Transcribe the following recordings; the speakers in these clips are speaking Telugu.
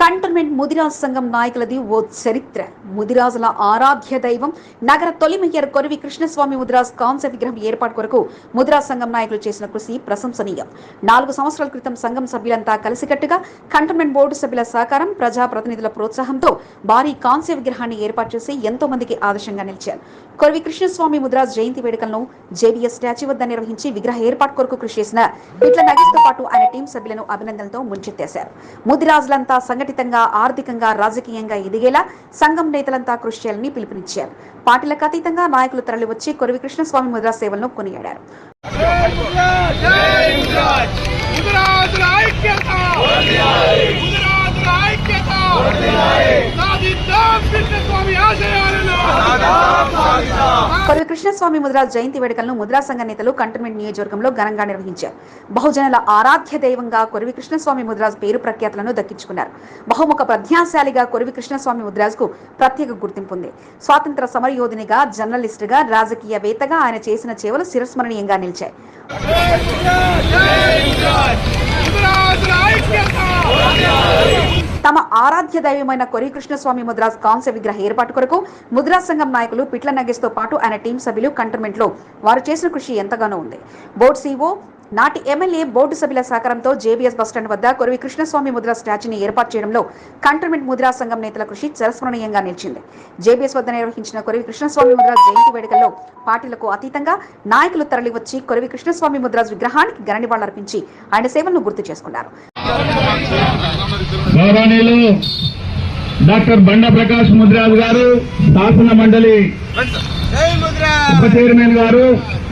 కంటోన్మెంట్ ముదిరాజ్ సంఘం నాయకులది ఓ చరిత్ర. ముదిరాజుల ఆరాధ్య దైవం నగర తొలి మేయర్ కొరివి కృష్ణస్వామి ముదిరాజ్ కాన్సర్ విగ్రహం ఏర్పాటు కొరకు ముదిరాజ్ సంఘం నాయకులు చేసిన కృషి ప్రశంసనీయం. నాలుగు సంవత్సరాల క్రితం సంఘం సభ్యులంతా కలిసికట్టుగా కంటోన్మెంట్ బోర్డు సభ్యుల సహకారం ప్రజాప్రతినిధుల ప్రోత్సాహంతో భారీ కాంస్య విగ్రహాన్ని ఏర్పాటు చేసి ఎంతో మందికి ఆదర్శంగా నిలిచారు. కొరివి కృష్ణస్వామి ముదిరాజ్ జయంతి వేడుకలను జేబీఎస్ స్టాచ్యూ వద్ద నిర్వహించి విగ్రహ ఏర్పాటు కొరకు కృషి చేసిన బిట్ల నగేష్తో పాటు ఆయన టీం సభ్యులను అభినందనలతో ముంచెత్తేశారు. ముదిరాజులంతా సంఘటితంగా ఆర్థికంగా రాజకీయంగా ఎదిగేలా సంఘం నేతలంతా కృషి చేయాలని పిలుపునిచ్చారు. పార్టీలకు అతీతంగా నాయకులు తరలివచ్చి కొరివి కృష్ణస్వామి ముద్రా సేవలను కొనియాడారు. కృష్ణస్వామి ముద్రాజ్ జయంతి వేడుకలను ముద్రా సంఘ నేతలు కంటోన్మెంట్ నియోజకవర్గంలో ఘనంగా నిర్వహించారు. బహుజనుల ఆరాధ్య దైవంగా కొరివి కృష్ణస్వామి ముద్రాజ్ పేరు ప్రఖ్యాతులను దక్కించుకున్నారు. బహుముఖ ప్రజ్ఞాశాలిగా కొరివి కృష్ణస్వామి ముద్రాజ్కు ప్రత్యేక గుర్తింపు ఉంది. స్వాతంత్ర సమరయోధునిగా జర్నలిస్టుగా రాజకీయవేత్తగా ఆయన చేసిన సేవలు చిరస్మరణీయంగా నిలిచాయి. తమ ఆరాధ్య దైవమైన కొరి కృష్ణస్వామి ముద్రాజ్ కాంస్య విగ్రహ ఏర్పాటు కొరకు ముద్రా సంఘం నాయకులు పిట్ల నగేష్తో పాటు ఆయన టీం సభ్యులు కంటర్మెంట్లో వారు చేసిన కృషి ఎంతగానో ఉంది. బోర్డు సీఓ నాటి ఎమ్మెల్యే బోర్డు సభ్యుల సహకారంతో జేబీఎస్ బస్టాండ్ వద్ద కొరివి కృష్ణస్వామి ముద్ర స్టాచ్యూని ఏర్పాటు చేయడంలో కంటోన్మెంట్ ముద్రా సంఘం నేతల కృషి చిరస్మరణీయంగా నిలిచింది. జేబీఎస్ వద్ద నిర్వహించిన కొరివి కృష్ణస్వామి ముద్ర జయంతి వేడుకల్లో పార్టీలకు అతీతంగా నాయకులు తరలివచ్చి కొరివి కృష్ణస్వామి ముద్ర విగ్రహానికి ఘన నివాళులర్పించి ఆయన సేవలను గుర్తు చేసుకున్నారు. డాక్టర్ బండ ప్రకాష్ ముద్రాజ్ గారు శాసన మండలి ఉప చైర్మన్ గారు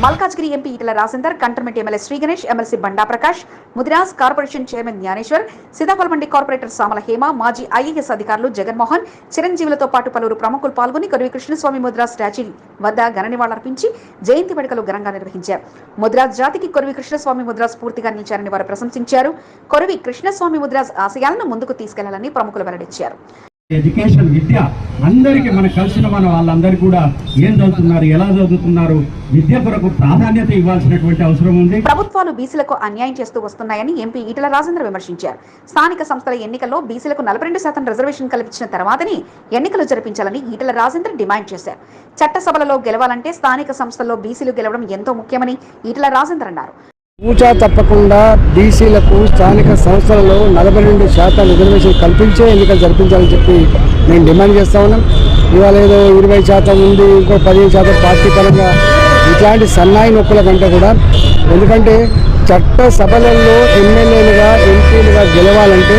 Malkajgiri MP Etela Rajender cantonment MLA Shri Ganesh MLC Banda Prakash Mudiraj corporation chairman Gnaneshwar Sitaphalmandi corporator Samala Hema మాజీ ఐఏఎస్ అధికారులు జగన్మోహన్ చిరంజీవులతో పాటు పలువురు ప్రముఖులు పాల్గొని కొరివి కృష్ణస్వామి ముద్రాజ్ స్టాచ్యూ వద్ద ఘన నివాళులర్పించి జయంతి వేడుకలు ఘనంగా నిర్వహించారు. ముద్రాజ్ జాతికి కొరివి కృష్ణస్వామి ముద్రాజ్ పూర్తిగా నిలిచారని వారు ప్రశంసించారు. కొరివి కృష్ణస్వామి ముద్రాజ్ ఆశయాలను ముందుకు తీసుకెళ్ళాలని ప్రముఖులు వెల్లడించారు. ఎడ్యుకేషన్ విద్య అందరికీ మనకు కలిసిన మన వాళ్ళందరికీ కూడా ఏం చదువుతున్నారు ఎలా చదువుతున్నారు విద్య కొరకు ప్రాధాన్యత ఇవ్వాల్సినటువంటి అవసరం ఉంది. ప్రభుత్వాలు బీసీలకు అన్యాయం చేస్తూ వస్తున్నాయని ఎంపీ ఈటల రాజేంద్ర విమర్శించారు. స్థానిక సంస్థల ఎన్నికల్లో బీసీలకు నలభై రెండు శాతం రిజర్వేషన్ కల్పించిన తర్వాతని ఎన్నికలు జరిపించాలని ఈటల రాజేంద్ర డిమాండ్ చేశారు. చట్టసభలలో గెలవాలంటే స్థానిక సంస్థల్లో బీసీలు గెలవడం ఎంతో ముఖ్యమని ఈటల రాజేంద్ర అన్నారు. పూచా తప్పకుండా బీసీలకు స్థానిక సంస్థలలో నలభై రెండు శాతం రిజర్వేషన్ కల్పించే ఎన్నికలు జరిపించాలని చెప్పి నేను డిమాండ్ చేస్తా ఉన్నాం. ఇవాళ ఏదో ఇరవై శాతం ఉంది ఇంకో పదిహేను శాతం పార్టీ పరంగా ఇట్లాంటి సన్నాయి నొక్కుల కంటే కూడా ఎందుకంటే చట్ట సభలలో ఎమ్మెల్యేలుగా ఎంపీలుగా గెలవాలంటే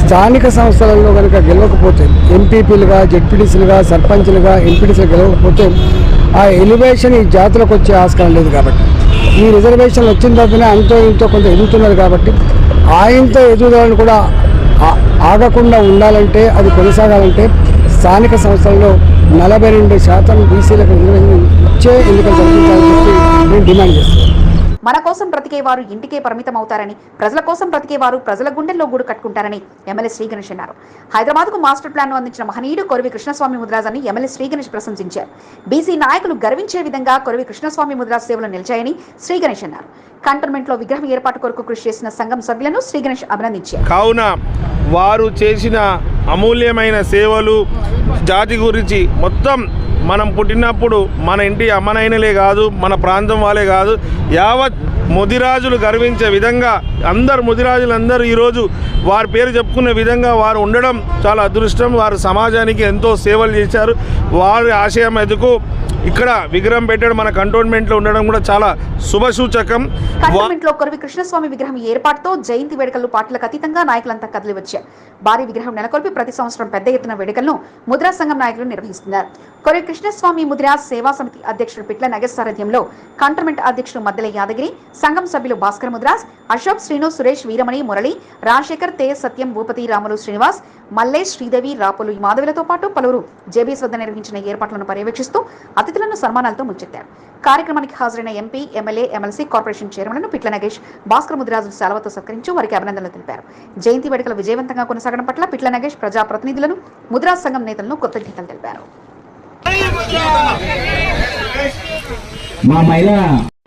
స్థానిక సంస్థలలో కనుక గెలవకపోతే ఎంపీపీలుగా జెడ్పీటీసీలుగా సర్పంచ్లుగా ఎంపీటీసీలు గెలవకపోతే ఆ ఎలివేషన్ ఈ జాతులకు వచ్చే ఆస్కారం లేదు కాబట్టి. ఈ రిజర్వేషన్ వచ్చిన తర్వాతనే అంతో ఇంతో కొంత ఎదుగుతున్నారు కాబట్టి ఆయంత ఎదుగుదలను కూడా ఆగకుండా ఉండాలంటే అది కొనసాగాలంటే స్థానిక సంస్థల్లో నలభై రెండు శాతం బీసీలకు రిజర్వేషన్ ఇచ్చే ఎన్నికలు జరిపించాలని చెప్పి నేను డిమాండ్ చేస్తాను మన కోసం బ్రతికేవారు ఇంటికే పరిమితం అవుతారని ప్రజల కోసం బ్రతికేవారు ప్రజల గుండెల్లో గూడు కట్టుకుంటారని ఎమ్మెల్యే శ్రీ గణేష్ అన్నారు. హైదరాబాద్కు మాస్టర్ ప్లాన్ అందించిన మహనీయుడు కొరవి కృష్ణస్వామి ముద్రాజని అని ఎమ్మెల్యే శ్రీ గణేష్ ప్రశంసించారు. బీసీ నాయకులు గర్వించే విధంగా కొరవి కృష్ణస్వామి ముద్రాజ్ సేవలు నిలిచాయని శ్రీ గణేష్ అన్నారు. కంటోన్మెంట్లో విగ్రహం ఏర్పాటు కొరకు కృషి చేసిన సంఘం సభ్యులను శ్రీ గణేష్ అభినందించారు. కావున వారు చేసిన అమూల్యమైన సేవలు జాతి గురించి మొత్తం మనం పుట్టినప్పుడు మన ఇంటి అమ్మనైనలే కాదు మన ప్రాంతం వాళ్ళే కాదు యావత్ ముదిరాజులు గర్వించే విధంగా అందరు ముదిరాజులు అందరూ ఈరోజు వారి పేరు చెప్పుకునే విధంగా వారు ఉండడం చాలా అదృష్టం. వారు సమాజానికి ఎంతో సేవలు చేశారు. వారి ఆశయం ఎదుకు ఇక్కడ విగ్రహం పెట్టడం మన కంటోన్మెంట్లో ఉండడం కూడా చాలా శుభసూచకం. వా కంటోన్మెంట్లో కొరవి కృష్ణస్వామి విగ్రహం ఏర్పాటుతో జయంతి వేడుకలు పార్టీలకు అతీతంగా నాయకులంతా కదిలి వచ్చారు భారీ విగ్రహం నెలకొల్పి ప్రతి సంవత్సరం పెద్ద ఎత్తున వేడుకలను ముద్రా సంఘం నాయకులు నిర్వహిస్తున్నారు. కొరవి కృష్ణస్వామి ముద్రా సేవా సమితి అధ్యక్షుడు పిట్ల నగేశ్ సారథ్యంలో కంటోన్మెంట్ అధ్యక్షుడు మద్దెల యాదగిరి సంఘం సభ్యులు భాస్కర్ ముద్రాస్ అశోక్ శ్రీను సురేష్ వీరమణి మురళి రాజశేఖర్ తేజ్ సత్యం భూపతి రాములు శ్రీనివాస్ మల్లేష్ శ్రీదేవి రాపులు ఈ మాధవులతో పాటు పలువురు జేబీఎస్ వద్ద నిర్వహించిన ఏర్పాట్లను పర్యవేక్షిస్తూ అతిథులను సన్మానాలతో ముంచెత్తారు. కార్యక్రమానికి హాజరైన MP MLA MLC corporation chairman Pitla Nagesh Bhaskar Mudiraj సెలవుతో సత్కరించి వారికి అభినందనలు తెలిపారు. జయంతి వేడుకలు విజయవంతంగా కొనసాగడం పట్ల పిట్ల నగేష్ ప్రజాప్రతినిధులను ముద్రా సంఘం నేతలను కృతజ్ఞతలు తెలిపారు. Não, não, não. మా మహిళా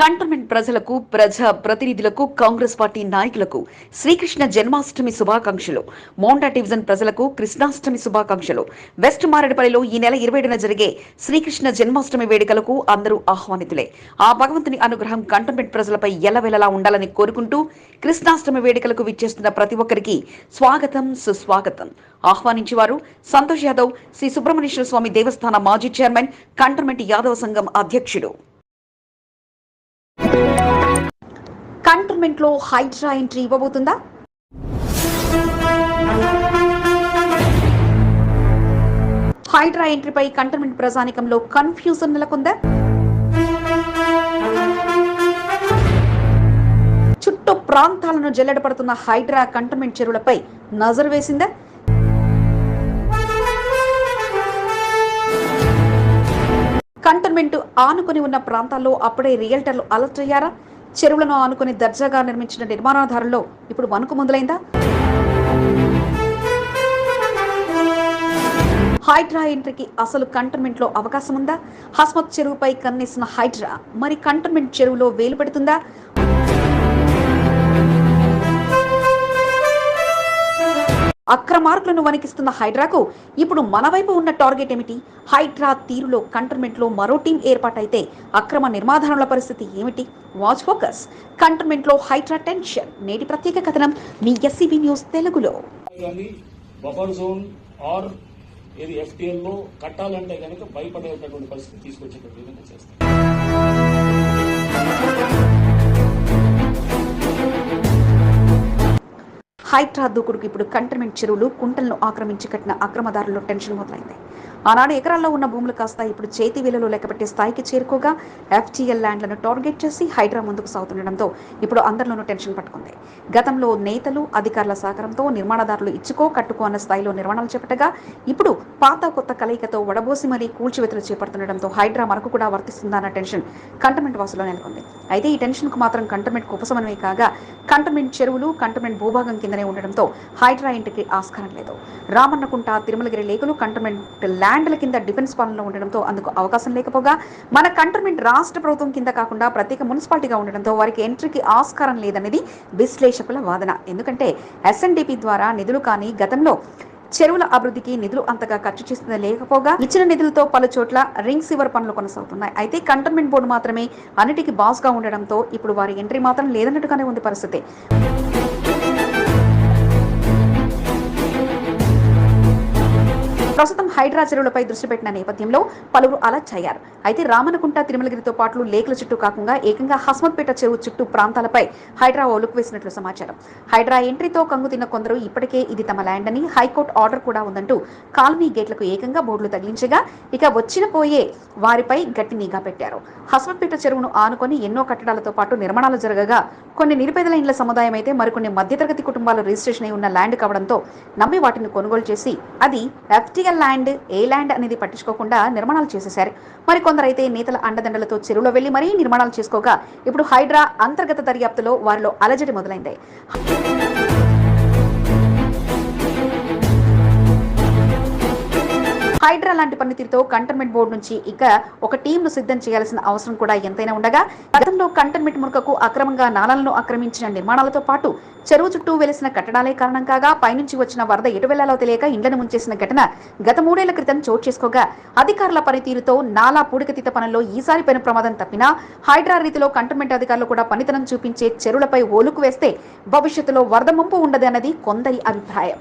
కంటోన్మెంట్ ప్రజలకు ప్రజా ప్రతినిధులకు కాంగ్రెస్ పార్టీ నాయకులకు శ్రీకృష్ణ జన్మాష్టమి శుభాకాంక్షలు. మోండా డివిజన్ ప్రజలకు కృష్ణాష్టమి శుభాకాంక్షలు. వెస్ట్ మారేడుపల్లిలో ఈ నెల ఇరవై జరిగే శ్రీకృష్ణ జన్మాష్టమి వేడుకలకు అందరూ ఆహ్వానితులే. ఆ భగవంతుని అనుగ్రహం కంటోన్మెంట్ ప్రజలపై ఎల్లవెల్లలా ఉండాలని కోరుకుంటూ కృష్ణాష్టమి వేడుకలకు విచ్చేస్తున్న ప్రతి ఒక్కరికి స్వాగతం సుస్వాగతం. ఆహ్వానించేవారు సంతోష్ యాదవ్ శ్రీ సుబ్రహ్మణ్యేశ్వర స్వామి దేవస్థాన మాజీ చైర్మన్ కంటోన్మెంట్ యాదవ సంఘం అధ్యక్షుడు. కంటోన్మెంట్లో హైడ్రా ఎంట్రీ ఇవ్వబోతుందా? హైడ్రా ఎంట్రీపై కంటోన్మెంట్ ప్రజానికంలో కన్ఫ్యూజన్ నెలకొందా? చుట్టూ ప్రాంతాలను జల్లెడపడుతున్న హైడ్రా కంటోన్మెంట్ చెరువులపై నజరు వేసిందా? కంటోన్మెంట్ ఆనుకొని ఉన్న ప్రాంతాల్లో అప్పుడే రియల్టర్లు అలర్ట్ అయ్యారా? చెరువులను ఆనుకుని దర్జాగా నిర్మించిన నిర్మాణాధారంలో ఇప్పుడు వణుకు మొదలైందా? హైడ్రా ఎంట్రీకి అసలు కంటోన్మెంట్లో అవకాశం ఉందా? హస్మత్ చెరువుపై కన్నేసిన హైడ్రా మరి కంటోన్మెంట్ చెరువులో వేలు పెడుతుందా? అక్రమార్కులను వణికిస్తున్న హైడ్రాకు ఇప్పుడు మన వైపు ఉన్న టార్గెట్ ఏమిటి? హైడ్రా తీరులో కంటర్మెంట్లో మరో టీం ఏర్పాటైతే అక్రమ నిర్మాధారణల పరిస్థితి ఏమిటి? Watch focus. కంటర్మెంట్లో హైడ్రా టెన్షన్. నేటి ప్రత్యేక కథనం మీ ఎస్సీబీ న్యూస్ తెలుగులో. బఫర్ జోన్ ఆర్ ఏది కట్టాలంటే కనుక భయపడేటటువంటి పరిస్థితి తీసుకొచ్చేటట్టు హైడ్రా దూకుడుకు ఇప్పుడు కంటోన్మెంట్ చెరువులు కుంటలను ఆక్రమించి కట్టిన అక్రమదారుల్లో టెన్షన్ మొదలైంది. ఆనాడు ఎకరాల్లో ఉన్న భూములు కాస్త ఇప్పుడు చేతి వేలలో లెక్కపెట్టే స్థాయికి చేరుకోగా ఎఫ్టీఎల్ ల్యాండ్లను టార్గెట్ చేసి హైడ్రా ముందుకు సాగుతుండడంతో ఇప్పుడు అందరిలోనూ టెన్షన్ పట్టుకుంది. గతంలో నేతలు అధికారుల సహకారంతో నిర్మాణదారులు ఇచ్చుకో కట్టుకో అన్న స్థాయిలో నిర్మాణాలు చేపట్టగా ఇప్పుడు పాత కొత్త కలయికతో వడబోసి మరీ కూల్చివేతలు చేపడుతుండడంతో హైడ్రా మనకు కూడా వర్తిస్తుందన్న టెన్షన్ కంటమెంట్ వాసులో నెలకొంది. అయితే ఈ టెన్షన్కు మాత్రం కంటోన్మెంట్ ఉపశమనమే కాగా కంటమెంట్ చెరువులు కంటమెంట్ భూభాగం కిందనే ఉండడంతో హైడ్రా ఇంటికి ఆస్కారం లేదు. రామన్నకుంట తిరుమలగిరి లేకులు కంటమెంట్ ల్యాండ్ బ్రాండ్ల కింద డిఫెన్స్ పాలనలో ఉండడంతో అందుకు అవకాశం లేకపోగా మన కంటోన్మెంట్ రాష్ట్ర ప్రభుత్వం కింద కాకుండా ప్రత్యేక మున్సిపాలిటీగా ఉండడంతో వారికి ఎంట్రీకి ఆస్కారం లేదనేది విశ్లేషకుల వాదన. ఎందుకంటే ఎస్ఎన్డిపి ద్వారా నిధులు కానీ గతంలో చెరువుల అభివృద్ధికి నిధులు అంతగా ఖర్చు చేస్తుంది లేకపోగా ఇచ్చిన నిధులతో పలు చోట్ల రింగ్ సివర్ పనులు కొనసాగుతున్నాయి. అయితే కంటోన్మెంట్ బోర్డు మాత్రమే అన్నిటికీ బాస్గా ఉండడంతో ఇప్పుడు వారి ఎంట్రీ మాత్రం లేదన్నట్టుగానే ఉంది పరిస్థితి. ప్రస్తుతం హైడ్రా చెరువులపై దృష్టి పెట్టిన నేపథ్యంలో పలువురు అలర్ట్ అయితే రామనకుంట తిరుమలగిరితో పాటు లేకుల చుట్టూ కాకుండా ఏకంగా హస్మత్పేట చెరువు చుట్టూ ప్రాంతాలపై హైడ్రా ఓలుకు వేసినట్లు సమాచారం. హైడ్రా ఎంట్రీతో కంగు తిన్న కొందరు ఇప్పటికే ఇది తమ ల్యాండ్ అని హైకోర్టు ఆర్డర్ కూడా ఉందంటూ కాలనీ గేట్లకు ఏకంగా బోర్డులు తగిలించగా ఇక వచ్చిన పోయే వారిపై గట్టి నిఘా పెట్టారు. హస్మత్పేట చెరువును ఆనుకొని ఎన్నో కట్టడాలతో పాటు నిర్మాణాలు జరగగా కొన్ని నిరుపేదల ఇండ్ల సముదాయం అయితే మరికొన్ని మధ్యతరగతి కుటుంబాలు రిజిస్ట్రేషన్ అయి ఉన్న ల్యాండ్ కావడంతో నమ్మి వాటిని కొనుగోలు చేసి అది ఎఫ్టీఎల్ ల్యాండ్ ఏ ల్యాండ్ అనేది పట్టించుకోకుండా నిర్మాణాలు చేసేశారు. మరి కొందరైతే నేతల అండదండలతో చెరువులో వెళ్ళి మరీ నిర్మాణాలు చేసుకోగా ఇప్పుడు హైడ్రా అంతర్గత దర్యాప్తులో వారిలో అలజడి మొదలైంది. హైడ్రా లాంటి పనితీరుతో కంటోన్మెంట్ బోర్డు నుంచి ఇక ఒక టీంను సిద్ధం చేయాల్సిన అవసరం కూడా ఎంతైనా ఉండగా గతంలో కంటర్మెంట్ మునకకు అక్రమంగా నాళాలను ఆక్రమించిన నిర్మాణాలతో పాటు చెరువు చుట్టూ వెలిసిన కట్టడాలే కారణం కాగా పైనుంచి వచ్చిన వరద ఎటు వెళ్ళాలో తెలియక ఇండ్లను ముంచేసిన ఘటన గత మూడేళ్ళ క్రితం చోటు చేసుకోగా అధికారుల పనితీరుతో నాలా పూడికతీత పనుల్లో ఈసారి పెను ప్రమాదం తప్పినా హైడ్రా రీతిలో కంటోన్మెంట్ అధికారులు కూడా పనితనం చూపించే చెరువులపై ఓలుకు వేస్తే భవిష్యత్తులో వరద ముంపు ఉండదన్నది కొందరి అభిప్రాయం.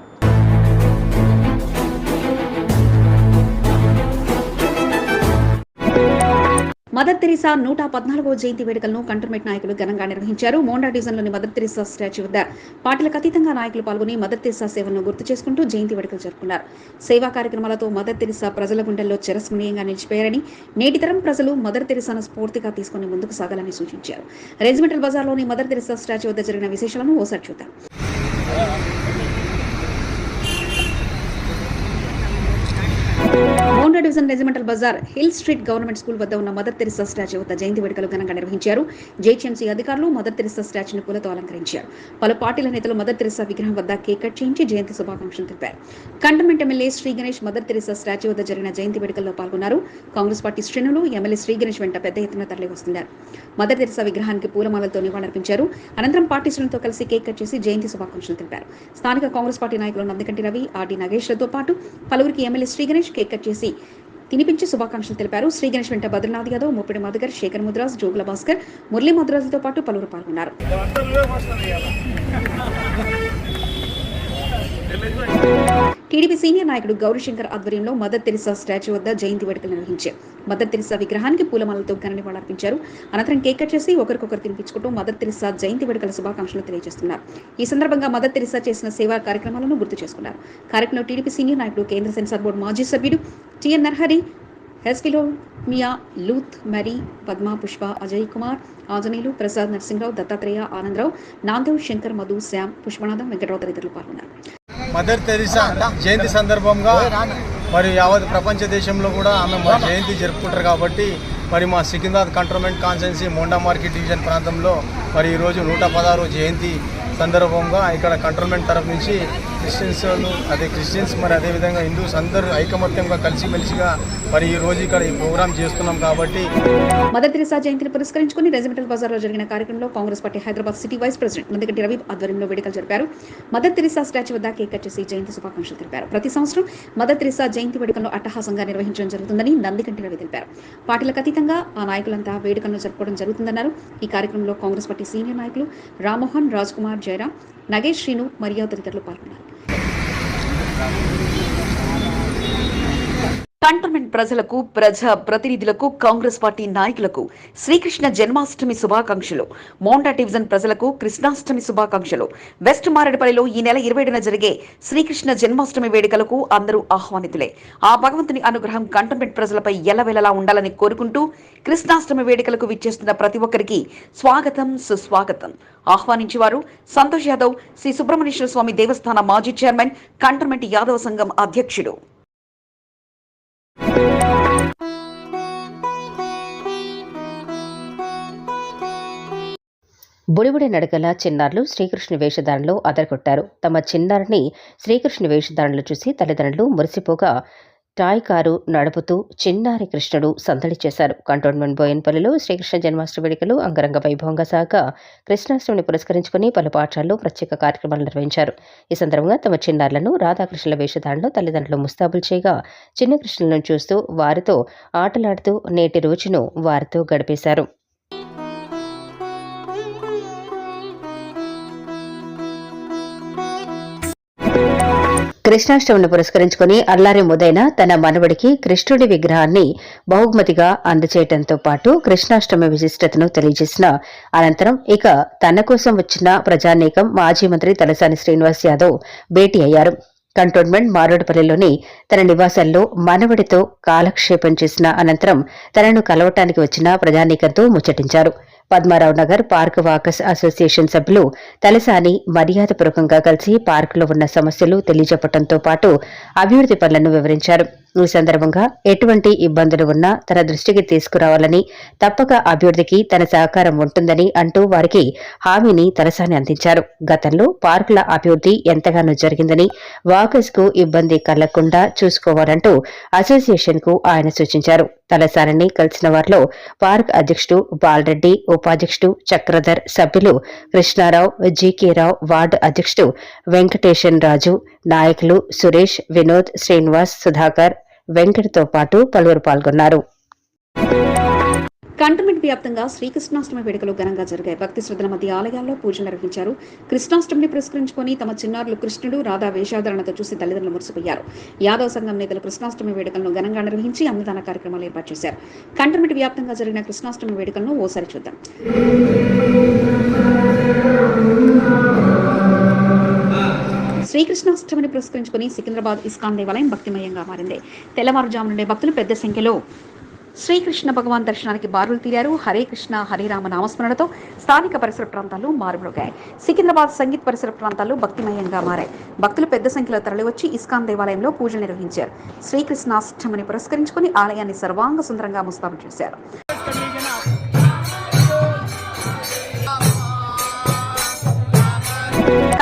మదర్ తెరీసా నూట పద్నాలుగో జయంతి వేడుకలను కంటర్మెంట్ నాయకులు ఘనంగా నిర్వహించారు. మోండా డివిజన్లోని మదర్ తెరీసా స్టాచ్యూ వద్ద పార్టీలకు అతీతంగా నాయకులు పాల్గొని మదర్ తెరీసా సేవలను గుర్తు చేసుకుంటూ జయంతి వేడుకలు జరుపుకున్నారు. సేవా కార్యక్రమాలతో మదర్ తెరీసా ప్రజల గుండెల్లో చిరస్మరణీయంగా నిలిచిపోయారని నేటి తరం ప్రజలు మదర్ తెరీసాను స్ఫూర్తిగా తీసుకుని ముందుకు సాగాలని సూచించారు. రెజిమెంటల్ బజార్లోని మదర్ తెరీసా స్టాచ్యూ వద్ద జరిగిన విశేషాలను ఓసారి చూద్దాం. Monda division regimental bazaar hill street government school వద్ద ఉన్న మదర్ తెరిసా స్టాచ్యూ వద్ద జయంతి వేడుకలు ఘనంగా నిర్వహించారు. జేహెచ్ఎంసీ అధికారులు మదర్ తెరిసా స్టాచ్యూను పూలతో అలంకరించారు. పలు పార్టీల నేతలు మదర్ తెరిసా విగ్రహం వద్ద కేక్ కట్ చేయించి జయంతి శుభాకాంక్షలు తెలిపారు. Cantonment MLA Shri Ganesh Mother Teresa statue వద్ద జరిగిన జయంతి వేడుకల్లో పాల్గొన్నారు. కాంగ్రెస్ పార్టీ శ్రేణులు ఎమ్మెల్యే శ్రీ గణేష్ వెంట పెద్ద ఎత్తున తరలి వస్తున్నారు మదర్ తెరిసా విగ్రహానికి పూలమాలతో నివాళులర్పించారు. అనంతరం పార్టీ శ్రేణులతో కలిసి కేక్ కట్ చేసి జయంతి శుభాకాంక్షలు తెలిపారు. స్థానిక కాంగ్రెస్ పార్టీ నాయకులు నందికంటి రవి ఆర్డి నాగేశ్వరతో పాటు పలువురికి MLA Shri Ganesh cake cut చేసి తినిపించి శుభాకాంక్షలు తెలిపారు. శ్రీ గణేష్ వెంట బద్రీనాథ్ యాదవ్ ముప్పిడి మధుకర్ శేఖర్ ముద్రాజ్ జోగుల భాస్కర్ మురళీ మధురాజుతో పాటు పలువురు పాల్గొన్నారు. టీడీపీ సీనియర్ నాయకుడు గౌరీశంకర్ ఆధ్వర్యంలో మదర్ తెరిసా స్టాచ్యూ వద్ద జయంతి వేడుకలు నిర్వహించారు. మదర్ తెరిసా విగ్రహానికి పూలమాలతో ఘన నివాళులర్పించారు. అనంతరం కేక్ కట్ చేసి ఒకరికొకరు తినిపించుకుంటూ మదర్ తెరిసా జయంతి వేడుకల శుభాకాంక్షలు తెలియజేస్తున్నారు. ఈ సందర్భంగా మదర్ తెరిసా చేసిన సేవా కార్యక్రమాలను గుర్తు చేసుకున్నారు. కార్యక్రమంలో టీడీపీ సీనియర్ నాయకుడు కేంద్ర సెన్సార్ బోర్డు మాజీ సభ్యుడు టిఎన్ నర్హరి హెస్కిలో మియా లూత్ మరి పద్మ పుష్ప అజయ్ కుమార్ ఆంజనేయులు ప్రసాద్ నరసింహరావు దత్తాత్రేయ ఆనందరావు నాందేవ్ శంకర్ మధు శ్యామ్ పుష్పనాథం వెంకటరావు తదితరులు పాల్గొన్నారు. మదర్ తెరిసా జయంతి సందర్భంగా మరి యావత్ ప్రపంచ దేశంలో కూడా ఆమె మరి జయంతి జరుపుకుంటారు కాబట్టి మరి మా Secunderabad cantonment constituency Monda market division ప్రాంతంలో మరి ఈరోజు నూట పదహారు జయంతి సందర్భంగా ఇక్కడ కంట్రోల్మెంట్ తరఫు నుంచి క్రిస్టియన్స్ వాళ్ళు అదే క్రిస్టియన్స్ మరి అదేవిధంగా హిందూస్ అందరూ ఐకమత్యంగా కలిసిమెలిసిగా మరి ఈ రోజు ఇక్కడ ఈ ప్రోగ్రాం చేస్తున్నాం కాబట్టి మదర్ తెరిసా జయంతిని పురస్కరించుకుని రెజిమెంటల్ బజార్లో జరిగిన కార్యక్రమంలో Congress party Hyderabad city vice president Nandiganti Ravi ఆధ్వర్యంలో వేడుకలు జరిపారు. మదర్ తెరిసా స్టాచ్యూ వద్ద కేక్ కట్ చేసి జయంతి శుభాకాంక్షలు తెలిపారు. ప్రతి సంవత్సరం మదర్ తెరిసా జయంతి వేడుకలను అట్టహాసంగా నిర్వహించడం జరుగుతుందని నందికంటి రవి తెలిపారు. పార్టీలకు అతీతంగా ఆ నాయకులంతా వేడుకలను జరుపుకోవడం జరుగుతుందన్నారు. ఈ కార్యక్రమంలో కాంగ్రెస్ పార్టీ సీనియర్ నాయకులు రామ్మోహన్ రాజ్ కుమార్ జయరాం నగేష్ శ్రీను మరియు తదితరులు పాల్గొన్నారు. కంటోన్మెంట్ ప్రజలకు ప్రజా ప్రతినిధులకు కాంగ్రెస్ పార్టీ నాయకులకు శ్రీకృష్ణ జన్మాష్టమి శుభాకాంక్షలు. మోండా డివిజన్ ప్రజలకు కృష్ణాష్టమి శుభాకాంక్షలు. వెస్ట్ మారేడుపల్లిలో ఈ నెల ఇరవై జరిగే శ్రీకృష్ణ జన్మాష్టమి వేడుకలకు అందరూ ఆహ్వానితులే. ఆ భగవంతుని అనుగ్రహం కంటోన్మెంట్ ప్రజలపై ఎల్లవెల్లలా ఉండాలని కోరుకుంటూ కృష్ణాష్టమి వేడుకలకు విచ్చేస్తున్న ప్రతి ఒక్కరికి స్వాగతం సుస్వాగతం. ఆహ్వానించేవారు సంతోష్ యాదవ్ శ్రీ సుబ్రహ్మణ్యేశ్వర స్వామి దేవస్థాన మాజీ చైర్మన్ కంటోన్మెంట్ యాదవ సంఘం అధ్యక్షుడు. బుడిబుడి నడకల చిన్నారులు శ్రీకృష్ణ వేషధారణలో అదరగొట్టారు. తమ చిన్నారిని శ్రీకృష్ణ వేషధారణలు చూసి తల్లిదండ్రులు మురిసిపోగా టాయ్ కారు నడుపుతూ చిన్నారి కృష్ణుడు సందడి చేశారు. కంటోన్మెంట్ బోయన్పల్లిలో శ్రీకృష్ణ జన్మాష్టమి వేడుకలు అంగరంగ వైభవంగా సాగా కృష్ణాష్టమిని పురస్కరించుకుని పలు పాఠశాలలో ప్రత్యేక కార్యక్రమాలు నిర్వహించారు. ఈ సందర్భంగా తమ చిన్నారులను రాధాకృష్ణుల వేషధారణలో తల్లిదండ్రులు ముస్తాబులు చేయగా చిన్న కృష్ణులను చూస్తూ వారితో ఆటలాడుతూ నేటి రోజును వారితో గడిపేశారు. కృష్ణాష్టమిని పురస్కరించుకుని అల్లారి ముదైన తన మనవడికి కృష్ణుడి విగ్రహాన్ని బహుమతిగా అందచేయడంతో పాటు కృష్ణాష్టమి విశిష్టతను తెలియజేసిన అనంతరం ఇక తన కోసం వచ్చిన ప్రజానీకం మాజీ మంత్రి తలసాని శ్రీనివాస్ యాదవ్ భేటీ అయ్యారు. కంటోన్మెంట్ మారోడుపల్లిలోని తన నివాసంలో మనవడితో కాలక్షేపం చేసిన అనంతరం తనను కలవటానికి వచ్చిన ప్రజానీకంతో ముచ్చటించారు. Padmarao Nagar park walkers association సభ్యులు తలసాని మర్యాదపూర్వకంగా కలిసి పార్కులో ఉన్న సమస్యలు తెలియజెప్పడంతో పాటు అభివృద్ధి పనులను వివరించారు. ఈ సందర్భంగా ఎటువంటి ఇబ్బందులు ఉన్నా తన దృష్టికి తీసుకురావాలని తప్పక అభివృద్ధికి తన సహకారం ఉంటుందని అంటూ వారికి హామీని తలసాని అందించారు. గతంలో పార్కుల అభివృద్ధి ఎంతగానో జరిగిందని వాకర్స్కు ఇబ్బంది కలగకుండా చూసుకోవాలంటూ అసోసియేషన్కు ఆయన సూచించారు. తలసానిని కలిసిన వారిలో పార్క్ అధ్యక్షుడు బాలరెడ్డి ఉపాధ్యక్షుడు చక్రధర్ సభ్యులు కృష్ణారావు జీకేరావు వార్డు అధ్యక్షుడు వెంకటేశన్ రాజు నాయకులు సురేష్ వినోద్ శ్రీనివాస్ సుధాకర్ వెంకట్తో పాటు పలువురు పాల్గొన్నారు. కంటమెంట్ వ్యాప్తంగా శ్రీకృష్ణాష్టమి వేడుకలు ఘనంగా జరిగాయి. భక్తి శ్రద్ధల మధ్య ఆలయాల్లో పూజలు నిర్వహించారు. కృష్ణాష్టమిని పురస్కరించుకొని తమ చిన్నారులు కృష్ణుడు రాధా వేషాధారణతో చూసి తల్లిదండ్రులు మురిసిపోయారు. యాదవ సంఘం నేతలు కృష్ణాష్టమి వేడుకలను ఘనంగా నిర్వహించి అన్నదాన కార్యక్రమాలు ఏర్పాటు చేశారు. కంటమెంట్ వ్యాప్తంగా జరిగిన కృష్ణాష్టమి వేడుకలను ఓసారి చూద్దాం. శ్రీకృష్ణాష్టమిని పురస్కరించుకుని సికింద్రాబాద్ ఇస్కాన్ దేవాలయం భక్తిమయంగా మారింది. తెల్లవారుజాము నుండే భక్తులు పెద్ద సంఖ్యలో శ్రీకృష్ణ భగవాన్ దర్శనానికి బారులు తీరారు. హరే కృష్ణ హరే రామ నామస్మరణతో స్థానిక పరిసర ప్రాంతాలు మారుమోగాయి సికింద్రాబాద్ సంగీత్ పరిసర ప్రాంతాలు భక్తిమయంగా మారాయి. భక్తులు పెద్ద సంఖ్యలో తరలివచ్చి ఇస్కాన్ దేవాలయంలో పూజలు నిర్వహించారు. శ్రీకృష్ణాష్టమిని పురస్కరించుకుని ఆలయాన్ని సర్వాంగ సుందరంగా ముస్తాబు చేశారు.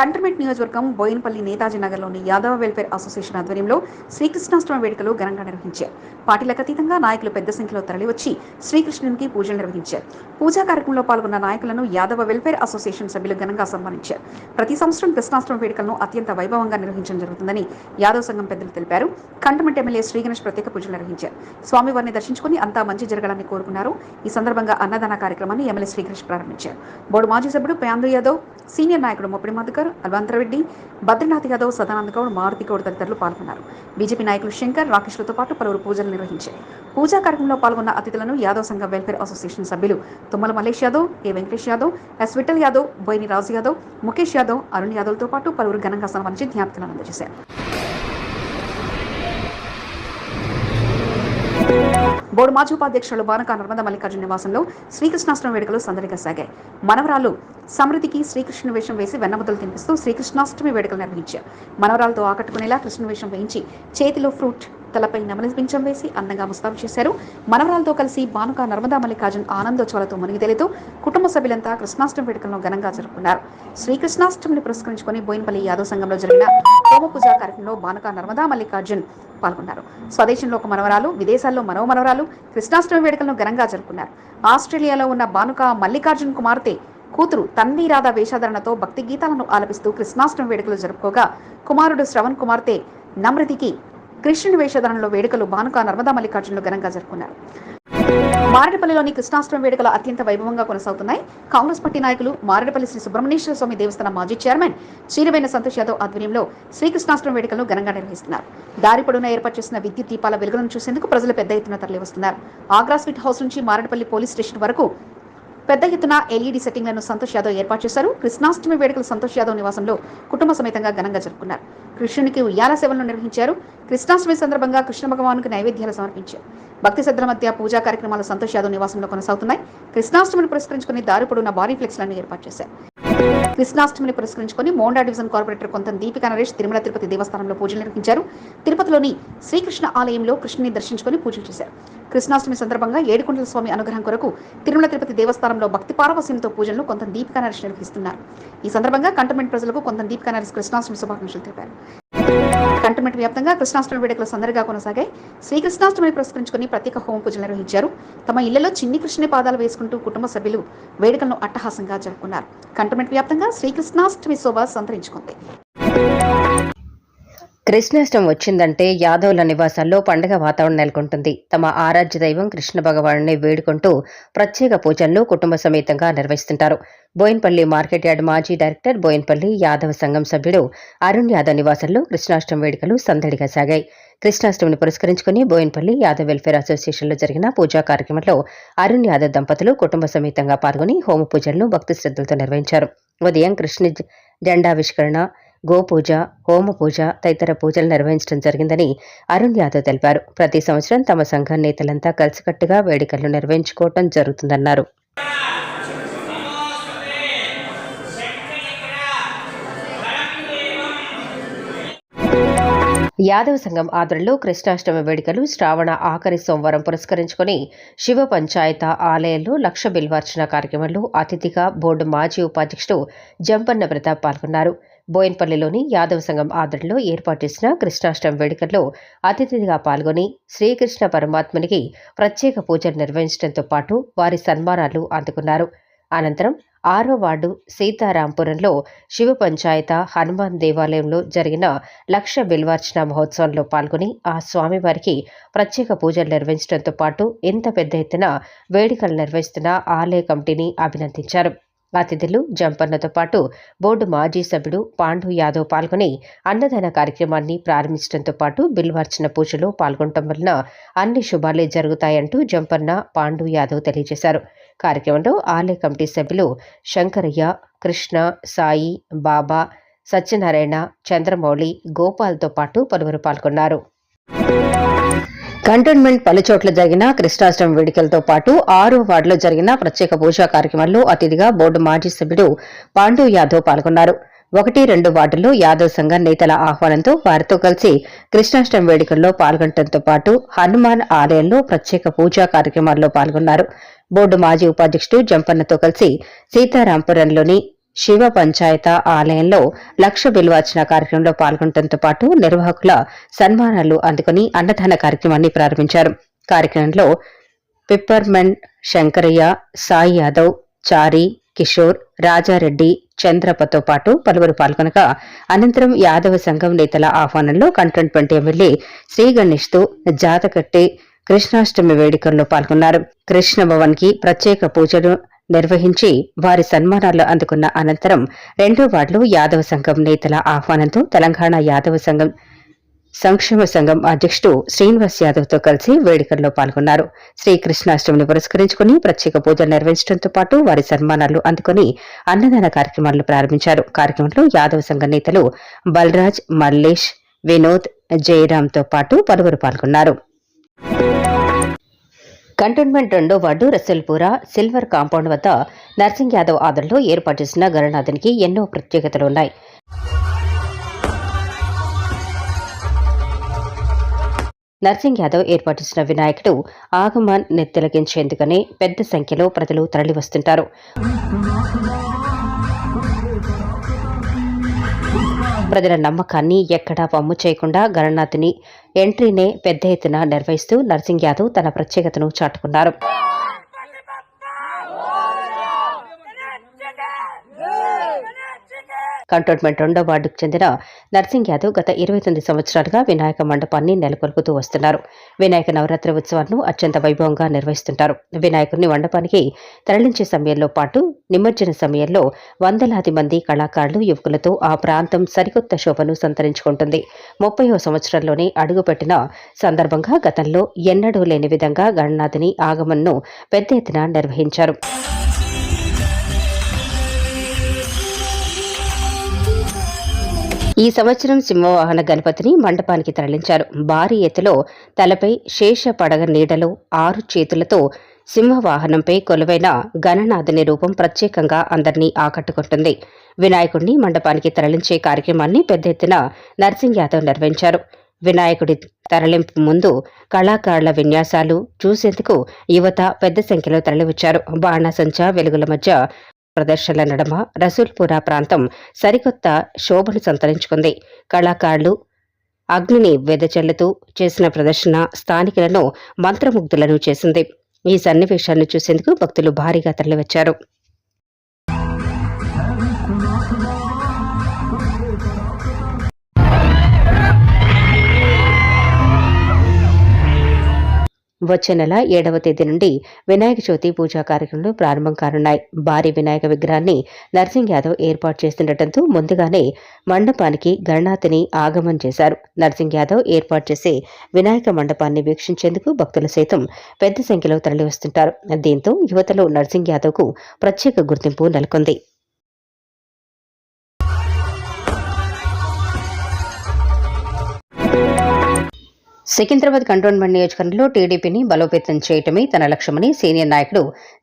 కంటర్మెంట్ నియోజకవర్గం బోయినపల్లి నేతాజీ నగర్లోని యాదవ వెల్ఫేర్ అసోసియేషన్ ఆధ్వర్యంలో శ్రీకృష్ణాష్టమి వేడుకలు ఘనంగా నిర్వహించారు. పార్టీలకు అతీతంగా నాయకులు పెద్ద సంఖ్యలో తరలివచ్చి శ్రీకృష్ణునికి పూజలు నిర్వహించారు. పూజా కార్యక్రమంలో పాల్గొన్న నాయకులను యాదవ వెల్ఫేర్ అసోసియేషన్ సభ్యులు ఘనంగా సన్మానించారు. ప్రతి సంవత్సరం కృష్ణాష్టమి వేడుకలను అత్యంత వైభవంగా నిర్వహించడం జరుగుతుందని యాదవ సంఘం పెద్దలు తెలిపారు. కంటమెంట్ ఎమ్మెల్యే శ్రీగణేష్ ప్రత్యేక పూజలు నిర్వహించారు. స్వామివారిని దర్శించుకుని అంతా మంచి జరగాలని కోరుకున్నారు. ఈ సందర్భంగా అన్నదాన కార్యక్రమాన్ని ఎమ్మెల్యే శ్రీ ప్రారంభించారు. బోర్డు మాజీ సభ్యుడు పేంద్ర యాదవ్ సీనియర్ నాయకుడు మొప్పిడి మధుకర్ అల్వంతరెడ్డి బద్రీనాథ్ యాదవ్ సదానంద గౌడ్ మారుతి గౌడ్ తదితరులు పాల్గొన్నారు. బీజేపీ నాయకులు శంకర్ రాకేష్లతో పాటు పలువురు పూజలు నిర్వహించారు. పూజా కార్యక్రమంలో పాల్గొన్న అతిథులను యాదవ్ సంఘ వెల్ఫేర్ అసోసియేషన్ సభ్యులు తుమ్మల మల్లేష్ యాదవ్ ఏ వెంకటేష్ యాదవ్ ఎస్ విఠల్ యాదవ్ బోయిని రాజు యాదవ్ ముఖేష్ యాదవ్ అరుణ్ యాదవ్తో పాటు పలువురు ఘనంగా సన్మానించి జ్ఞాపికలను అందజేశారు. బోర్డు మాజీ ఉపాధ్యక్షులు బానక నర్మద మల్లికార్జున నివాసంలో శ్రీకృష్ణాష్టమి వేడుకలు సందడిగా సాగాయి. మనవరాలు సమృద్ధికి శ్రీకృష్ణ వేషం వేసి వెన్నముద్దలు తినిపిస్తూ శ్రీకృష్ణాష్టమి వేడుకలు నిర్వహించారు. మనవరాలతో ఆకట్టుకునేలా కృష్ణ వేషం వేయించి చేతిలో ఫ్రూట్ తలపై నమలి వేసి అందంగా ముస్తాబు చేశారు. మనవరాలతో కలిసి బానుక నర్మదా మల్లికార్జున్ ఆనందోత్సవాలతో మునిగితేలితో కుటుంబ సభ్యులంతా కృష్ణాష్టమి వేడుకలను ఘనంగా జరుపుకున్నారు. శ్రీకృష్ణాష్టమిని పురస్కరించుకుని బోయినపల్లి యాదవ్ సంఘంలో జరిగిన హోమ పూజా కార్యక్రమంలో బానుక నర్మదా మల్లికార్జున్ పాల్గొన్నారు. స్వదేశంలో ఒక మనవరాలు విదేశాల్లో మరో మనవరాలు కృష్ణాష్టమి వేడుకలను ఘనంగా జరుపుకున్నారు. ఆస్ట్రేలియాలో ఉన్న బానుక మల్లికార్జున్ కుమార్తె కూతురు తన్వీ రాధా వేషాధరణతో భక్తి గీతాలను ఆలపిస్తూ కృష్ణాష్టమి వేడుకలు జరుపుకోగా కుమారుడు శ్రవణ్ కుమార్తె నమ్రతికి కృష్ణుని వేషధారణలో వేడుకలు బానుక నర్మదా మల్లికార్జునులు ఘనంగా జరుపుకున్నారు. మారేడుపల్లిలోని కృష్ణాష్టమి వేడుకలు అత్యంత వైభవంగా కొనసాగుతున్నాయి. కాంగ్రెస్ పార్టీ నాయకులు మారేడుపల్లి శ్రీ సుబ్రహ్మణ్యేశ్వర స్వామి దేవస్థానం మాజీ చైర్మన్ శ్రీరవేణ సంతోష్ యాదవ్ ఆధ్వర్యంలో శ్రీకృష్ణాష్టమి వేడుకలను ఘనంగా నిర్వహిస్తున్నారు. దారి పొడవునా ఏర్పాటు చేసిన విద్యుత్ దీపాల వెలుగులను చూసేందుకు ప్రజలు పెద్ద ఎత్తున తరలివస్తున్నారు. ఆగ్రా స్వీట్ హౌస్ నుంచి మారేడుపల్లి పోలీస్ స్టేషన్ వరకు పెద్ద ఎత్తున ఎల్ఈడి సెట్టింగ్లను సంతోష్ యాదవ్ ఏర్పాటు చేశారు. కృష్ణాష్టమి వేడుకలు సంతోష్ యాదవ్ నివాసంలో కుటుంబ సమేతంగా ఘనంగా జరుపుకున్నారు. కృష్ణునికి ఉయ్యాల సేవలను నిర్వహించారు. కృష్ణాష్టమి సందర్భంగా కృష్ణ భగవానుకు నైవేద్యాలు సమర్పించారు. భక్తి శ్రద్ధల మధ్య పూజా కార్యక్రమాలు సంతోష్ యాదవ్ నివాసంలో కొనసాగుతున్నాయి. కృష్ణాష్టమిని పురస్కరించుకుని దారి భారీ ఫ్లెక్స్లను ఏర్పాటు చేశారు. కృష్ణాష్టమిని పురస్కరించుకుని మోండా డివిజన్ కార్పొరేటర్ కొంత దీపిక నరేష్ తిరుమల తిరుపతి దేవస్థానంలో పూజలు నిర్వహించారు. తిరుపతిలోని శ్రీకృష్ణ ఆలయంలో కృష్ణుని దర్శించుకొని పూజలు చేశారు. కృష్ణాష్టమి సందర్భంగా ఏడుకొండల స్వామి అనుగ్రహం కొరకు తిరుమల తిరుపతి దేవస్థానంలో భక్తి పారవస్యంతో పూజలను కొంత దీపికా నరేష్ నిర్వహిస్తున్నారు. ఈ సందర్భంగా కంటోన్మెంట్ ప్రజలకు కొంత దీపికా నరేష్ కృష్ణాష్టమి శుభాకాంక్షలు తెలిపారు. కంటోన్మెంట్ వ్యాప్తంగా కృష్ణాష్టమి వేడుకలు సందరిగా కొనసాగాయి. శ్రీకృష్ణాష్టమిని పురస్కరించుకుని ప్రత్యేక హోమ పూజలు నిర్వహించారు. తమ ఇళ్ళలో చిన్ని కృష్ణుని పాదాలు వేసుకుంటూ కుటుంబ సభ్యులు వేడుకలను అట్టహాసంగా జరుపుకున్నారు. కంటోన్మెంట్ వ్యాప్తంగా శ్రీకృష్ణాష్టమి శోభ సంతరించుకుంది. కృష్ణాష్టం వచ్చిందంటే యాదవుల నివాసాల్లో పండగ వాతావరణం నెలకొంటుంది. తమ ఆరాధ్య దైవం కృష్ణ భగవానుని వేడుకుంటూ ప్రత్యేక పూజలను కుటుంబ సమేతంగా నిర్వహిస్తుంటారు. బోయిన్పల్లి మార్కెట్ యార్డ్ మాజీ డైరెక్టర్ బోయిన్పల్లి యాదవ సంఘం సభ్యుడు అరుణ్ యాదవ్ నివాసంలో కృష్ణాష్టం వేడుకలు సందడిగా సాగాయి. కృష్ణాష్టమిని పురస్కరించుకుని బోయిన్పల్లి యాదవ్ వెల్ఫేర్ అసోసియేషన్లో జరిగిన పూజా కార్యక్రమంలో అరుణ్ యాదవ్ దంపతులు కుటుంబ సమేతంగా పాల్గొని హోమ పూజలను భక్తి శ్రద్ధలతో నిర్వహించారు. ఉదయం కృష్ణ జెండావిష్కరణ గోపూజ హోమ పూజ తదితర పూజలు నిర్వహించడం జరిగిందని అరుణ్ యాదవ్ తెలిపారు. ప్రతి సంవత్సరం తమ సంఘం నేతలంతా కలిసికట్టుగా వేడుకలను నిర్వహించుకోవటం జరుగుతుందన్నారు. యాదవ సంఘం ఆధ్వర్యంలో కృష్ణాష్టమి వేడుకలు శ్రావణ ఆఖరి సోమవారం పురస్కరించుకుని శివ పంచాయత ఆలయంలో లక్ష బిల్వార్చన కార్యక్రమంలో అతిథిగా బోర్డు మాజీ ఉపాధ్యక్షుడు జంపన్న ప్రతాప్ పాల్గొన్నారు. బోయన్పల్లిలోని యాదవ సంఘం ఆధ్వర్యంలో ఏర్పాటు చేసిన కృష్ణాష్టమి వేడుకల్లో అతిథిగా పాల్గొని శ్రీకృష్ణ పరమాత్మునికి ప్రత్యేక పూజలు నిర్వహించడంతో పాటు వారి సన్మానాలు అందుకున్నారు. అనంతరం ఆరో వార్డు సీతారాంపురంలో శివ పంచాయత హనుమాన్ దేవాలయంలో జరిగిన లక్ష బిల్వార్చన మహోత్సవంలో పాల్గొని ఆ స్వామివారికి ప్రత్యేక పూజలు నిర్వహించడంతో పాటు ఇంత పెద్ద ఎత్తున వేడుకలు నిర్వహిస్తున్న ఆలయ కమిటీని అభినందించారు. అతిథులు జంపన్నతో పాటు బోర్డు మాజీ సభ్యుడు పాండు యాదవ్ పాల్గొని అన్నదాన కార్యక్రమాన్ని ప్రారంభించడంతో పాటు బిల్వార్చన పూజలో పాల్గొనడం వలన అన్ని శుభాలే జరుగుతాయంటూ జంపన్న పాండు యాదవ్ తెలియజేశారు. కార్యక్రమంలో ఆలయ కమిటీ సభ్యులు శంకరయ్య కృష్ణ సాయి బాబా సత్యనారాయణ చంద్రమౌళి గోపాల్తో పాటు పలువురు పాల్గొన్నారు. కంటోన్మెంట్ పలుచోట్ల జరిగిన కృష్ణాష్టమి వేడుకలతో పాటు ఆరు వార్డులో జరిగిన ప్రత్యేక పూజా కార్యక్రమంలో అతిథిగా బోర్డు మాజీ సభ్యుడు పాండు యాదవ్ పాల్గొన్నారు. ఒకటి రెండు వార్డుల్లో యాదవ్ సంఘం నేతల ఆహ్వానంతో వారితో కలిసి కృష్ణాష్టమి వేడుకల్లో పాల్గొనడంతో పాటు హనుమాన్ ఆలయంలో ప్రత్యేక పూజా కార్యక్రమాల్లో పాల్గొన్నారు. బోర్డు మాజీ ఉపాధ్యక్షుడు జంపన్నతో కలిసి సీతారాంపురంలోని శివ పంచాయత ఆలయంలో లక్ష బిల్వార్చన కార్యక్రమంలో పాల్గొనడంతో పాటు నిర్వాహకుల సన్మానాలు అందుకుని అన్నదాన కార్యక్రమాన్ని ప్రారంభించారు. కార్యక్రమంలో పిప్పర్మెంట్ శంకరయ్య సాయి యాదవ్ చారి కిషోర్ రాజారెడ్డి చంద్రప్పతో పాటు పలువురు పాల్గొనగా అనంతరం యాదవ సంఘం నేతల ఆహ్వానంలో కంటోన్మెంట్ ఎమ్మెల్యే శ్రీ గణేష్తో జాతకట్టి కృష్ణాష్టమి వేడుకల్లో పాల్గొన్నారు. కృష్ణ భవన్కి ప్రత్యేక పూజలు నిర్వహించి వారి సన్మానాలు అందుకున్న అనంతరం రెండో వార్డులో యాదవ సంఘం నేతల ఆహ్వానంతో తెలంగాణ యాదవ సంఘం సంక్షేమ సంఘం అధ్యక్షుడు శ్రీనివాస్ యాదవ్తో కలిసి వేడుకల్లో పాల్గొన్నారు. శ్రీకృష్ణాష్టమిని పురస్కరించుకుని ప్రత్యేక పూజలు నిర్వహించడంతో పాటు వారి సన్మానాలు అందుకుని అన్నదాన కార్యక్రమాలను ప్రారంభించారు. కార్యక్రమంలో యాదవ సంఘ నేతలు బలరాజ్ మల్లేష్ వినోద్ జయరాంతో పాటు పలువురు పాల్గొన్నారు. కంటోన్మెంట్ రెండో వార్డు రసల్పుర సిల్వర్ కాంపౌండ్ వద్ద నర్సింగ్ యాదవ్ ఆదరణలో ఏర్పాటు చేసిన గణనాథునికి ఎన్నో ప్రత్యేకతలున్నాయి నర్సింగ్ యాదవ్ ఏర్పాటు చేసిన వినాయకుడు ఆగమాన్ని నెత్తిలగించేందుకనే పెద్ద సంఖ్యలో ప్రజలు తరలివస్తుంటారు. ప్రజల నమ్మకాన్ని ఎక్కడా వమ్ము చేయకుండా గణనాథుని ఎంట్రీనే పెద్ద ఎత్తున నిర్వహిస్తూ నర్సింగ్ యాదవ్ తన ప్రత్యేకతను చాటుకున్నారు. కంటోన్మెంట్ రెండో వార్డుకు చెందిన నర్సింగ్ యాదవ్ గత ఇరవై తొమ్మిది సంవత్సరాలుగా వినాయక మండపాన్ని నెలకొల్పుతూ వస్తున్నారు. వినాయక నవరాత్రి ఉత్సవాలను అత్యంత వైభవంగా నిర్వహిస్తుంటారు. వినాయకుడిని మండపానికి తరలించే సమయంలో పాటు నిమజ్జన సమయంలో వందలాది మంది కళాకారులు యువకులతో ఆ ప్రాంతం సరికొత్త శోభను సంతరించుకుంటుంది. ముప్పైవ సంవత్సరంలోనే అడుగుపెట్టిన సందర్భంగా గతంలో ఎన్నడూ లేని విధంగా గణనాథుని ఆగమన్ను పెద్ద ఎత్తున నిర్వహించారు. ఈ సంవత్సరం సింహవాహన గణపతిని మండపానికి తరలించారు. భారీ ఎత్తులో తలపై శేష పడగ నీడలో ఆరు చేతులతో సింహవాహనంపై కొలువైన గణనాథుని రూపం ప్రత్యేకంగా అందరినీ ఆకట్టుకుంటుంది. వినాయకుడిని మండపానికి తరలించే కార్యక్రమాన్ని పెద్ద ఎత్తున నర్సింగ్ యాదవ్ నిర్వహించారు. వినాయకుడి తరలింపు ముందు కళాకారుల విన్యాసాలు చూసేందుకు యువత పెద్ద సంఖ్యలో తరలివచ్చారు. బాణాసంచా వెలుగుల మధ్య ప్రదర్శనల నడమ రసూల్పురా ప్రాంతం సరికొత్త శోభను సంతరించుకుంది. కళాకారులు అగ్నిని వెదజల్లుతూ చేసిన ప్రదర్శన స్థానికులను మంత్రముగ్ధులను చేసింది. ఈ సన్నివేశాలను చూసేందుకు భక్తులు భారీగా తరలివచ్చారు. వచ్చే నెల ఏడవ తేదీ నుండి వినాయక చవితి పూజా కార్యక్రమాలు ప్రారంభం కానున్నాయి. భారీ వినాయక విగ్రహాన్ని నర్సింగ్ యాదవ్ ఏర్పాటు చేస్తుండటంతో ముందుగానే మండపానికి గణనాథిని ఆగమం చేశారు. నర్సింగ్ యాదవ్ ఏర్పాటు చేసే వినాయక మండపాన్ని వీక్షించేందుకు భక్తులు సైతం పెద్ద సంఖ్యలో తరలివస్తుంటారు. దీంతో యువతలో నర్సింగ్ యాదవ్కు ప్రత్యేక గుర్తింపు నెలకొంది. సికింద్రాబాద్ కంటోన్మెంట్ నియోజకవర్గంలో టీడీపీని బలోపేతం చేయటమే తన లక్ష్యమని సీనియర్ నాయకుడు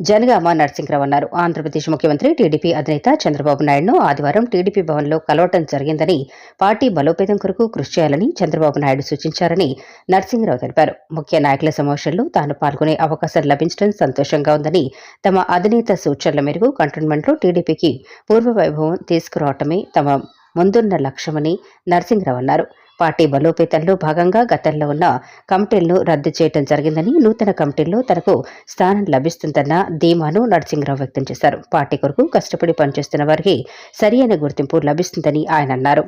జనగామ నరసింహరావు అన్నారు. ఆంధ్రప్రదేశ్ ముఖ్యమంత్రి టీడీపీ అధినేత చంద్రబాబు నాయుడును ఆదివారం టీడీపీ భవన్లో కలవటం జరిగిందని పార్టీ బలోపేతం కొరకు కృషి చేయాలని చంద్రబాబు నాయుడు సూచించారని నరసింహరావు తెలిపారు. ముఖ్య నాయకుల సమావేశంలో తాను పాల్గొనే అవకాశం లభించడం సంతోషంగా ఉందని తమ అధినేత సూచనల మేరకు కంటోన్మెంట్లో టీడీపీకి పూర్వ వైభవం తీసుకురావటమే తమ ముందున్న లక్ష్యమని నరసింహరావు అన్నారు. పార్టీ బలోపేతంలో భాగంగా గతంలో ఉన్న కమిటీలను రద్దు చేయడం జరిగిందని నూతన కమిటీల్లో తనకు స్థానం లభిస్తుందన్న ధీమాను నరసింహరావు వ్యక్తం చేశారు. పార్టీ కొరకు కష్టపడి పనిచేస్తున్న వారికి సరియైన గుర్తింపు లభిస్తుందని ఆయన అన్నారు.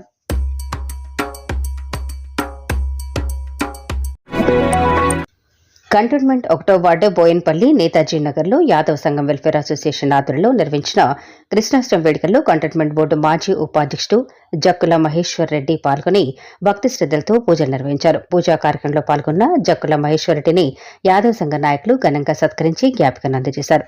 కంటోన్మెంట్ ఒకటో వార్డు బోయన్పల్లి నేతాజీ నగర్లో యాదవ్ సంఘం వెల్ఫేర్ అసోసియేషన్ ఆధ్వర్యంలో నిర్వహించిన కృష్ణాష్టమి వేడుకల్లో కంటోన్మెంట్ బోర్డు మాజీ ఉపాధ్యక్షుడు జక్కుల మహేశ్వర్ రెడ్డి పాల్గొని భక్తి శ్రద్ధలతో పూజలు నిర్వహించారు. పూజా కార్యక్రమంలో పాల్గొన్న జక్కుల మహేశ్వర్ రెడ్డిని యాదవ్ సంఘ నాయకులు ఘనంగా సత్కరించి జ్ఞాపికను అందజేశారు.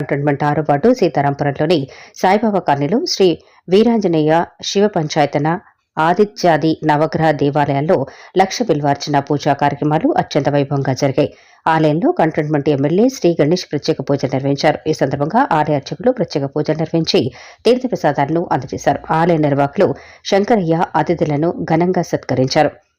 కంటోన్మెంట్ ఆరో వార్డు సీతారాంపురంలోని సాయిబాబా కాలనీలో శ్రీ వీరాంజనేయ శివ పంచాయతన ఆదిత్యాది నవగ్రహ దేవాలయాల్లో లక్ష బిల్వార్చన పూజా కార్యక్రమాలు అత్యంత వైభవంగా జరిగాయి. ఆలయంలో కంటోన్మెంట్ ఎమ్మెల్యే శ్రీ గణేష్ ప్రత్యేక పూజలు నిర్వహించారు. ఈ సందర్భంగా ఆలయ అర్చకులు ప్రత్యేక పూజలు నిర్వహించి తీర్థప్రసాదాలను అందజేశారు. ఆలయ నిర్వాహకులు శంకరయ్య అతిథులను ఘనంగా సత్కరించారు.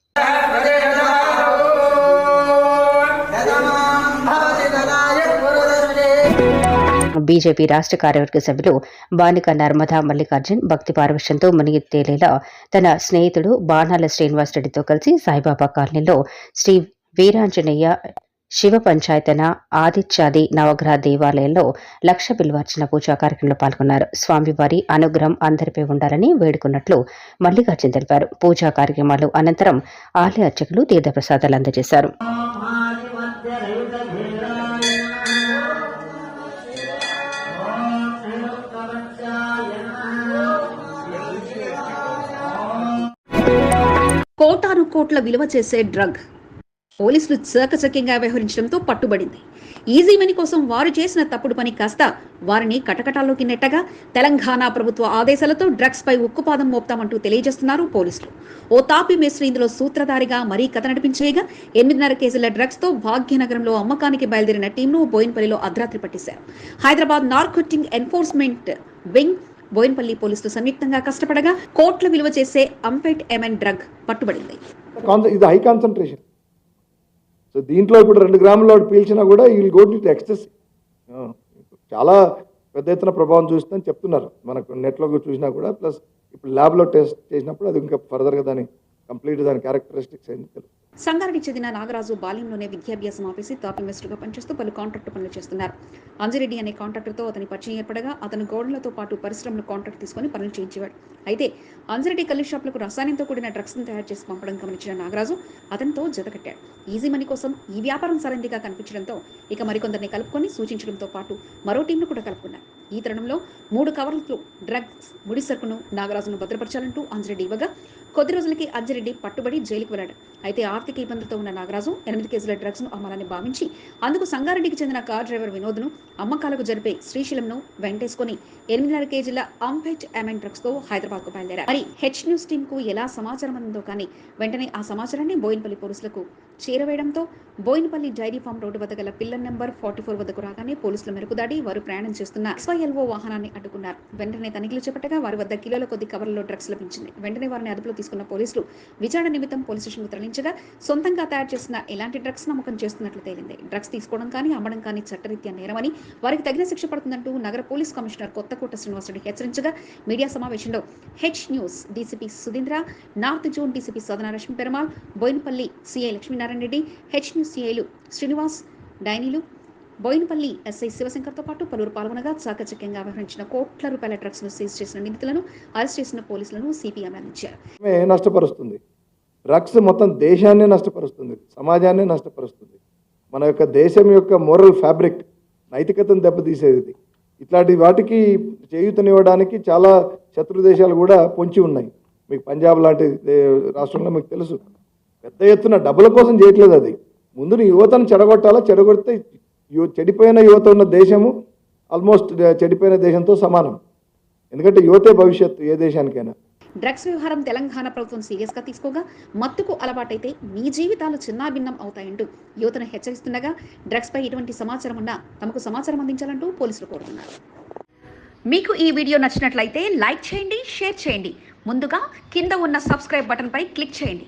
బీజేపీ రాష్ట్ర కార్యవర్గ సభ్యులు బానిక నర్మదా మల్లికార్జున్ భక్తి పారవశ్యంతో మునిగి తేలేలా తన స్నేహితుడు బాణాల శ్రీనివాసరెడ్డితో కలిసి సాయిబాబా కాలనీలో శ్రీ వీరాంజనేయ శివ పంచాయతన ఆదిత్యాది నవగ్రహ దేవాలయంలో లక్ష బిల్వార్చన పూజా కార్యక్రమంలో పాల్గొన్నారు. స్వామివారి అనుగ్రహం అందరిపై ఉండాలని వేడుకున్నట్లు మల్లికార్జున్ తెలిపారు. పూజా కార్యక్రమాలు అనంతరం ఆలయ అర్చకులు తీర్థప్రసాదాలు అందజేశారు. కోటాను కోట్ల విలువ చేసే డ్రగ్. పోలీసులు చాకచక్యంగా వ్యవహరించడంతో పట్టుబడింది. ఈజీ మనీ కోసం వారు చేసిన తప్పుడు పని కాస్త వారిని కటకటాల్లోకి నెట్టగా తెలంగాణ ప్రభుత్వ ఆదేశాలతో డ్రగ్స్ పై ఉక్కుపాదం మోపుతామంటూ తెలియజేస్తున్నారు పోలీసులు. ఓ తాపి మేస్త్రి ఇందులో సూత్రధారిగా మరీ కథ నడిపించేయగా ఎనిమిదిన్నర కేజీల డ్రగ్స్తో భాగ్యనగరంలో అమ్మకానికి బయలుదేరిన టీంను బోయిన్పల్లిలో అర్ధరాత్రి పట్టేశారు. Hyderabad narcotics enforcement wing Bowenpally పోలీసులు సంయుక్తంగా కష్టపడగా కోట్ల విలువ చేసే అంపెట్ ఎంఎన్ డ్రగ్ పట్టుబడింది. ఇది హై కాన్సన్ట్రేషన్. సో దీంట్లో ఇప్పుడు రెండు గ్రాములు పీల్చినా కూడా ఈ విల్ గో టు ఎక్సెస్ చాలా పెద్ద ఎత్తున ప్రభావం చూస్తుందని చెప్తున్నారు. మనకు నెట్లో చూసినా కూడా ప్లస్ ఇప్పుడు ల్యాబ్లో టెస్ట్ చేసినప్పుడు అది ఇంకా ఫర్దర్గా దాని కంప్లీట్ దాని క్యారెక్టరిస్టిక్స్ ఏంటి తెలుసు. సంగారెడ్డి చెందిన నాగరాజు బాల్యంలోనే విద్యాభ్యాసం ఆపేసి టాప్ ఇన్వెస్టర్గా పనిచేస్తూ పలు కాంట్రాక్టు పనులు చేస్తున్నారు. అంజిరెడ్డి అనే కాంట్రాక్టర్తో అతని పరిచయం ఏర్పడగా అతను గోడలతో పాటు పరిశ్రమలు కాంట్రాక్ట్ తీసుకొని పనులు చేయించేవాడు. అయితే అంజిరెడ్డి కల్లి షాప్లకు రసాయనంతో కూడిన డ్రగ్స్ను తయారు చేసి పంపడం గమనించిన నాగరాజు అతనితో జతకట్టాడు ఈజీ మనీ కోసం ఈ వ్యాపారం సరైనదిగా కనిపించడంతో ఇక మరికొందరిని కలుపుకొని సూచించడంతో పాటు మరో టీంను కూడా కలుపుకున్నారు. ఈ తరుణంలో మూడు కవర్లతో డ్రగ్స్ ముడి సరుకును నాగరాజును భద్రపరచాలంటూ అంజిరెడ్డి ఇవ్వగా కొద్ది రోజులకి అంజిరెడ్డి పట్టుబడి జైలుకు వెళ్ళాడు. అయితే ఆర్థిక ఇబ్బందులతో ఉన్న నాగరాజు ఎనిమిది కేజీల డ్రగ్స్ను అమ్మాలని భావించి అందుకు సంగారెడ్డికి చెందిన కార్ డ్రైవర్ వినోద్ను అమ్మకాలకు జరిపే శ్రీశైలంను వెంటేసుకుని ఎనిమిదిన్నర కేజీల అంపెచ్ ఎంఎన్ డ్రగ్స్తో హైదరాబాద్కు బయలుదేరారు. మరి హెచ్ న్యూస్ టీమ్కు ఎలా సమాచారం అందిందో కానీ వెంటనే ఆ సమాచారాన్ని బోయినపల్లి పోలీసులకు చేరవేయడంతో బోయినపల్లి డైరీ ఫామ్ రోడ్డు వద్ద గల పిల్లర్ నెంబర్ ఫార్టీ ఫోర్ వద్దకు రాగానే పోలీసుల మెరుపు దాడి వారు ప్రయాణం చేస్తున్న ఎస్వైఎల్ఓ వాహనాన్ని అడ్డుకున్నారు. వెంటనే తనిఖీలు చేపట్టగా వారి వద్ద కిలోల కొద్ది కవర్లలో డ్రగ్స్ లభించింది. వెంటనే వారిని అదుపులో తీసుకున్న పోలీసులు విచారణ నిమిత్తం పోలీస్ స్టేషన్కు తరలించగా సొంతంగా తయారు చేసిన ఎలాంటి డ్రగ్స్ నమ్మకం చేస్తున్నట్లు తేలింది. డ్రగ్స్ తీసుకోవడం కానీ అమ్మడం కానీ చట్టరీత్యా నేరమని వారికి తగిన శిక్ష పడుతుందంటూ నగర పోలీస్ కమిషనర్ కొత్తకోట శ్రీనివాసరెడ్డి హెచ్చరించగా మీడియా సమావేశంలో H news DCP Sudheendra north zone DCP Sadana Perumal Peramal Bowenpally CI Lakshminarayana Reddy H news సిఐలు Srinivas డైనీలు బోయినపల్లి ఎస్ఐ శివశంకర్తో పాటు పలువురు పాల్గొనగా చాకచక్యంగా వ్యవహరించిన కోట్ల రూపాయల డ్రగ్స్ను సీజ్ చేసిన నిందితులను అరెస్ట్ చేసిన పోలీసులను సిపిఎం అందించారు నష్టపరుస్తుంది. డ్రగ్స్ మొత్తం దేశాన్నే నష్టపరుస్తుంది. సమాజాన్ని నష్టపరుస్తుంది. మన యొక్క దేశం యొక్క మోరల్ ఫ్యాబ్రిక్ నైతికతను దెబ్బతీసేది. ఇట్లాంటి వాటికి చేయూతనివ్వడానికి చాలా శత్రు దేశాలు కూడా పొంచి ఉన్నాయి. మీకు పంజాబ్ లాంటి రాష్ట్రంలో మీకు తెలుసు. పెద్ద ఎత్తున డబ్బుల కోసం చేయట్లేదు అది. ముందు నీ యువతను చెడగొట్టాలా? చెడగొడితే చెడిపోయిన యువత ఉన్న దేశము ఆల్మోస్ట్ చెడిపోయిన దేశంతో సమానం. ఎందుకంటే యువతే భవిష్యత్తు ఏ దేశానికైనా. డ్రగ్స్ వ్యవహారం తెలంగాణ ప్రభుత్వం సీరియస్గా తీసుకోగా మత్తుకు అలవాటైతే మీ జీవితాలు చిన్నాభిన్నం అవుతాయంటూ యువతను హెచ్చరిస్తుండగా డ్రగ్స్ పై ఎటువంటి సమాచారం ఉన్నా తమకు సమాచారం అందించాలంటూ పోలీసులు కోరుతున్నారు. మీకు ఈ వీడియో నచ్చినట్లయితే లైక్ చేయండి షేర్ చేయండి. ముందుగా కింద ఉన్న సబ్స్క్రైబ్ బటన్ పై క్లిక్ చేయండి.